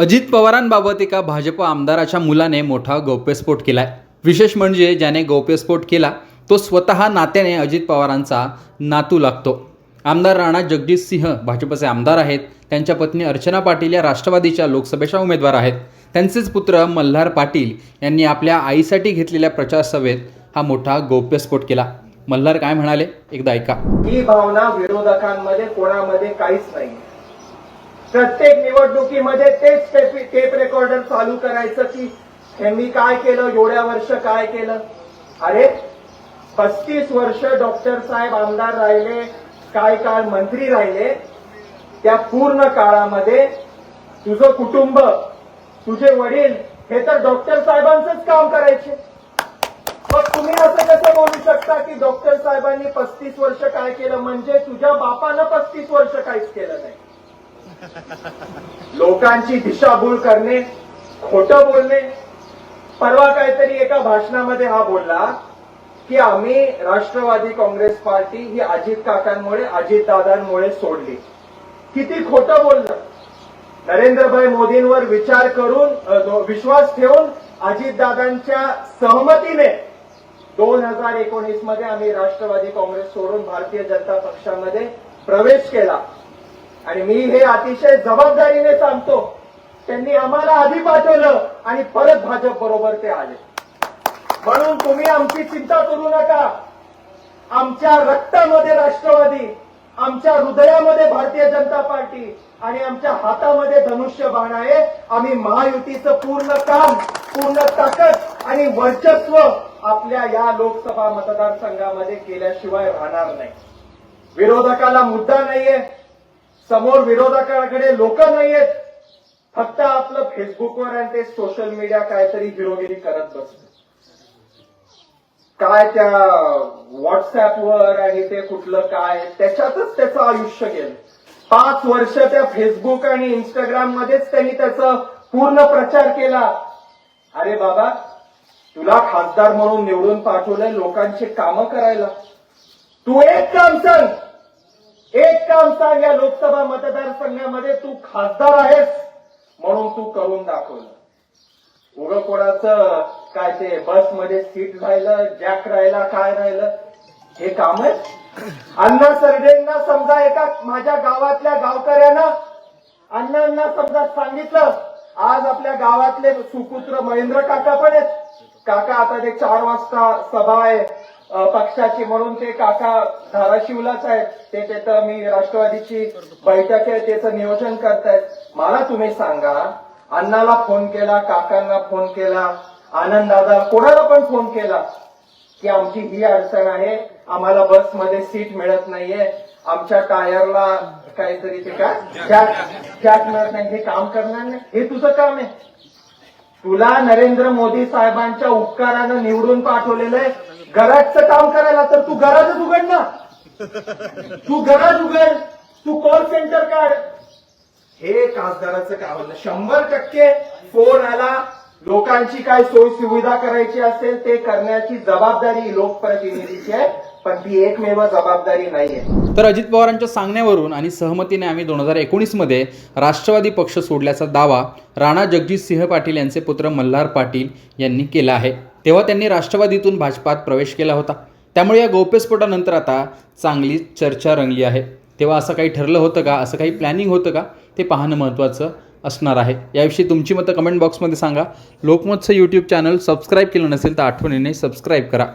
अजित पवारांबाबत एका भाजप आमदाराच्या मुलाने मोठा गौप्यस्फोट केलाय. विशेष म्हणजे ज्याने गौप्यस्फोट केला तो स्वतः नात्याने अजित पवारांचा नातू लागतो. आमदार राणा जगजित सिंह भाजपचे आमदार आहेत. त्यांच्या पत्नी अर्चना पाटील या राष्ट्रवादीच्या लोकसभेच्या उमेदवार आहेत. त्यांचेच पुत्र मल्हार पाटील यांनी आपल्या आईसाठी घेतलेल्या प्रचार सभेत हा मोठा गौप्यस्फोट केला. मल्हार काय म्हणाले? एकदा ऐका. ही भावना विरोधकांमध्ये कोणामध्ये काहीच नाही प्रत्येक निवडणुकीमध्ये तेच टेप रेकॉर्डर चालू करायचं की त्यांनी काय केलं एवढ्या वर्ष काय केलं? अरे पस्तीस वर्ष डॉक्टर साहेब आमदार राहिले काय काळ मंत्री राहिले त्या पूर्ण काळामध्ये तुझं कुटुंब तुझे वडील हे तर डॉक्टर साहेबांचंच काम करायचे. मग तुम्ही असं कसं बोलू शकता की डॉक्टर साहेबांनी पस्तीस वर्ष काय केलं? म्हणजे तुझ्या बापानं पस्तीस वर्ष काहीच केलं नाही. लोकांची दिशाभूल करणे खोटं बोलणे. परवा काहीतरी एका भाषणामध्ये हा बोलला की आम्ही राष्ट्रवादी काँग्रेस पार्टी ही अजित काकांमुळे अजितदादांमुळे सोडली. किती खोटं बोललं. नरेंद्रभाई मोदींवर विचार करून विश्वास ठेवून अजितदादांच्या सहमतीने दोन हजार एकोणीसमध्ये आम्ही राष्ट्रवादी काँग्रेस सोडून भारतीय जनता पक्षामध्ये प्रवेश केला. आणि मी हे अतिशय जबाबदारीने सांगतो त्यांनी आम्हाला आधी पाठवलं आणि परत भाजप बरोबर ते आले. म्हणून तुम्ही आमची चिंता करू नका. आमच्या रक्तामध्ये राष्ट्रवादी आमच्या हृदयामध्ये भारतीय जनता पार्टी आणि आमच्या हातामध्ये धनुष्य बाण आहे. आम्ही महायुतीचं पूर्ण काम पूर्ण ताकद आणि वर्चस्व आपल्या या लोकसभा मतदारसंघामध्ये केल्याशिवाय राहणार नाही. विरोधकाला मुद्दा नाहीये. समोर विरोधकाकडे लोक नाहीयेत. फक्त आपलं फेसबुकवर आणि ते सोशल मीडिया काहीतरी हिरोगिरी करत बसतो काय त्या व्हॉट्सअपवर आणि ते कुठलं काय त्याच्यातच त्याचं आयुष्य गेलं. पाच वर्ष त्या फेसबुक आणि इंस्टाग्राम मध्येच त्यांनी त्याचा पूर्ण प्रचार केला. अरे बाबा तुला खासदार म्हणून निवडून पाठवलंय लोकांची कामं करायला. तू एक काम सांग एक काम सांग या लोकसभा मतदारसंघामध्ये तू खासदार आहेस म्हणून तू करून दाखवलं. उग कोणाचं काय ते बसमध्ये सीट राहिलं जॅक राहिला काय राहिलं हे काम आहे? अण्णा सरडेंना समजा एका माझ्या गावातल्या गावकऱ्यानं अण्णांना समजा सांगितलं आज आपल्या गावातले सुपुत्र महेंद्र काका पण आहेत. काका आता ते चार वाजता सभा आहे. पक्षाची म्हणून ते काका धाराशिवलाच आहेत. ते तिथं मी राष्ट्रवादीची बैठक आहे त्याचं नियोजन करतायत. मला तुम्ही सांगा अण्णाला फोन केला काकांना फोन केला आनंद कोणाला पण फोन केला की आमची ही अडचण आहे आम्हाला बसमध्ये सीट मिळत नाहीये आमच्या टायरला काहीतरी ते काय जॅक मिळत नाही हे काम करणार नाही हे तुझं काम आहे. तुला नरेंद्र मोदी साहेबांच्या उपकारानं निवडून पाठवलेलं आहे गराजचं काम करायला तर तू गराजच उघड ना. तू गरज उघड. तू कॉल सेंटर काढ. हे खासदाराचं काम शंभर टक्के फोन आला. लोकांची काय सोय सुविधा करायची असेल ते करण्याची जबाबदारी लोकप्रतिनिधीची आहे पण ती एकमेव जबाबदारी नाहीये. तर अजित पवारांच्या सांगण्यावरून आणि सहमतीने आम्ही दोन हजार एकोणीसमध्ये राष्ट्रवादी पक्ष सोडल्याचा दावा राणा जगजितसिंह पाटील यांचे पुत्र मल्हार पाटील यांनी केला आहे. तेव्हा त्यांनी राष्ट्रवादीतून भाजपात प्रवेश केला होता. त्यामुळे या गौप्यस्फोटानंतर आता चांगली चर्चा रंगली आहे. तेव्हा असं काही ठरलं होतं का? असं काही प्लॅनिंग होतं का? ते पाहणं महत्त्वाचं असणार आहे. याविषयी तुमची मतं कमेंट बॉक्समध्ये सांगा. लोकमतचं यूट्यूब चॅनल सबस्क्राईब केलं नसेल तर आठवणीने सबस्क्राईब करा.